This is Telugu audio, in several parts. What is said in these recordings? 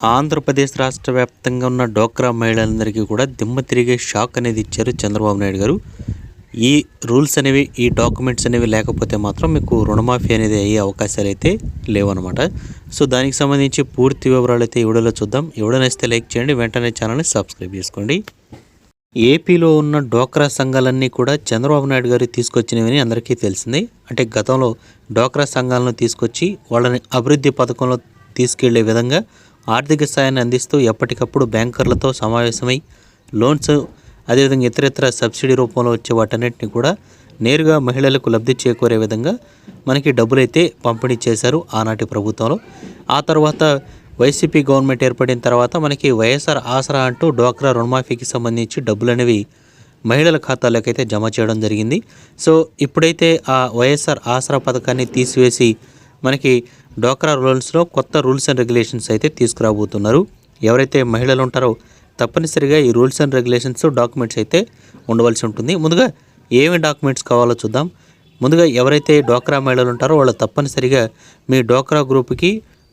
ఆంధ్రప్రదేశ్ రాష్ట్ర వ్యాప్తంగా ఉన్న డోక్రా మహిళలందరికీ కూడా దిమ్మ తిరిగే షాక్ అనేది ఇచ్చారు చంద్రబాబు నాయుడు గారు. ఈ రూల్స్ అనేవి ఈ డాక్యుమెంట్స్ అనేవి లేకపోతే మాత్రం మీకు రుణమాఫీ అనేది అయ్యే అవకాశాలు అయితే లేవన్నమాట. సో దానికి సంబంధించి పూర్తి వివరాలు అయితే ఇవిడలో చూద్దాం. ఎవడనేస్తే లైక్ చేయండి. వెంటనే ఛానల్ని సబ్స్క్రైబ్ చేసుకోండి. ఏపీలో ఉన్న డోక్రా సంఘాలన్నీ కూడా చంద్రబాబు నాయుడు గారు తీసుకొచ్చినవని అందరికీ తెలిసింది. అంటే గతంలో డోక్రా సంఘాలను తీసుకొచ్చి వాళ్ళని అభివృద్ధి పథకంలో తీసుకెళ్ళే విధంగా ఆర్థిక సాయాన్ని అందిస్తూ ఎప్పటికప్పుడు బ్యాంకర్లతో సమావేశమై లోన్స్ అదేవిధంగా ఇతరత్ర సబ్సిడీ రూపంలో వచ్చే వాటన్నిటిని కూడా నేరుగా మహిళలకు లబ్ధి చేకూరే విధంగా మనకి డబ్బులైతే పంపిణీ చేశారు ఆనాటి ప్రభుత్వంలో. ఆ తర్వాత వైసీపీ గవర్నమెంట్ ఏర్పడిన తర్వాత మనకి వైఎస్ఆర్ ఆసరా అంటూ డోక్రా రుణమాఫీకి సంబంధించి డబ్బులు అనేవి మహిళల ఖాతాలోకి అయితే జమ చేయడం జరిగింది. సో ఇప్పుడైతే ఆ వైఎస్ఆర్ ఆసరా పథకాన్ని తీసివేసి మనకి డోక్రా రూల్స్లో కొత్త రూల్స్ అండ్ రెగ్యులేషన్స్ అయితే తీసుకురాబోతున్నారు. ఎవరైతే మహిళలు ఉంటారో తప్పనిసరిగా ఈ రూల్స్ అండ్ రెగ్యులేషన్స్ డాక్యుమెంట్స్ అయితే ఉండవలసి ఉంటుంది. ముందుగా ఏమి డాక్యుమెంట్స్ కావాలో చూద్దాం. ముందుగా ఎవరైతే డోక్రా మహిళలు ఉంటారో వాళ్ళు తప్పనిసరిగా మీ డోక్రా గ్రూప్కి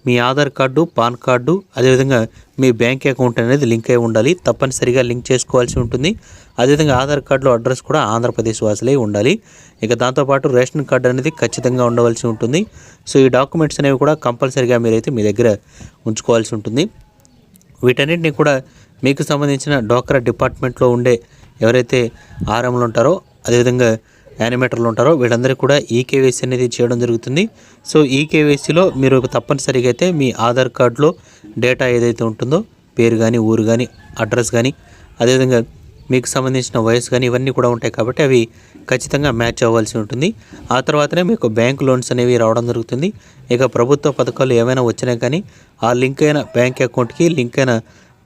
మీ ఆధార్ కార్డు పాన్ కార్డు అదేవిధంగా మీ బ్యాంక్ అకౌంట్ అనేది లింక్ అయి ఉండాలి. తప్పనిసరిగా లింక్ చేసుకోవాల్సి ఉంటుంది. అదేవిధంగా ఆధార్ కార్డులో అడ్రస్ కూడా ఆంధ్రప్రదేశ్ వాసులే ఉండాలి. ఇక దాంతోపాటు రేషన్ కార్డు అనేది ఖచ్చితంగా ఉండవలసి ఉంటుంది. సో ఈ డాక్యుమెంట్స్ అనేవి కూడా కంపల్సరిగా మీరైతే మీ దగ్గర ఉంచుకోవాల్సి ఉంటుంది. వీటన్నిటిని కూడా మీకు సంబంధించిన డోక్రా డిపార్ట్మెంట్లో ఉండే ఎవరైతే ఆర్ఎంలు ఉంటారో అదేవిధంగా యానిమేటర్లు ఉంటారో వీళ్ళందరికీ కూడా ఈ కేవైసీ అనేది చేయడం జరుగుతుంది. సో ఈ కేవైసీలో మీరు తప్పనిసరిగా అయితే మీ ఆధార్ కార్డులో డేటా ఏదైతే ఉంటుందో పేరు కానీ ఊరు కానీ అడ్రస్ కానీ అదేవిధంగా మీకు సంబంధించిన వయసు కానీ ఇవన్నీ కూడా ఉంటాయి కాబట్టి అవి ఖచ్చితంగా మ్యాచ్ అవ్వాల్సి ఉంటుంది. ఆ తర్వాతనే మీకు బ్యాంక్ లోన్స్ అనేవి రావడం జరుగుతుంది. ఇక ప్రభుత్వ పథకాలు ఏమైనా వచ్చినా కానీ ఆ లింక్ అయిన బ్యాంక్ అకౌంట్కి లింక్ అయిన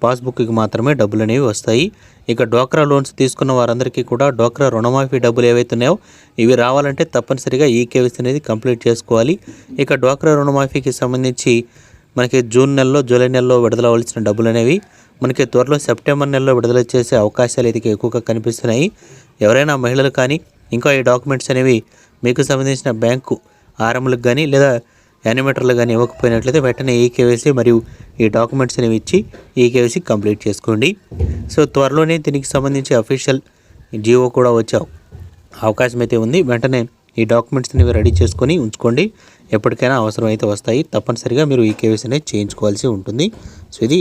పాస్బుక్కి మాత్రమే డబ్బులు అనేవి వస్తాయి. ఇక డోక్రా లోన్స్ తీసుకున్న వారందరికీ కూడా డోక్రా రుణమాఫీ డబ్బులు ఏవైతే ఉన్నాయో ఇవి రావాలంటే తప్పనిసరిగా ఈ కేవైసీ అనేది కంప్లీట్ చేసుకోవాలి. ఇక డోక్రా రుణమాఫీకి సంబంధించి మనకి జూన్ నెలలో జూలై నెలలో విడుదలవలసిన డబ్బులు అనేవి మనకి త్వరలో సెప్టెంబర్ నెలలో విడుదల చేసే అవకాశాలు అయితే ఎక్కువగా కనిపిస్తున్నాయి. ఎవరైనా మహిళలు కానీ ఇంకా ఈ డాక్యుమెంట్స్ అనేవి మీకు సంబంధించిన బ్యాంకు ఆర్ఎంలకు కానీ లేదా యానిమేటర్లు కానీ ఇవ్వకపోయినట్లయితే వెంటనే ఈ కేవైసీ మరియు ఈ డాక్యుమెంట్స్ అనేవి ఇచ్చి ఈ కేవైసీ కంప్లీట్ చేసుకోండి. సో త్వరలోనే దీనికి సంబంధించి అఫీషియల్ జియో కూడా వచ్చే అవకాశం అయితే ఉంది. వెంటనే ఈ డాక్యుమెంట్స్ అనేవి రెడీ చేసుకొని ఉంచుకోండి. ఎప్పటికైనా అవసరం అయితే వస్తాయి. తప్పనిసరిగా మీరు ఈ కేవైసీ అనేది చేయించుకోవాల్సి ఉంటుంది. సో ఇది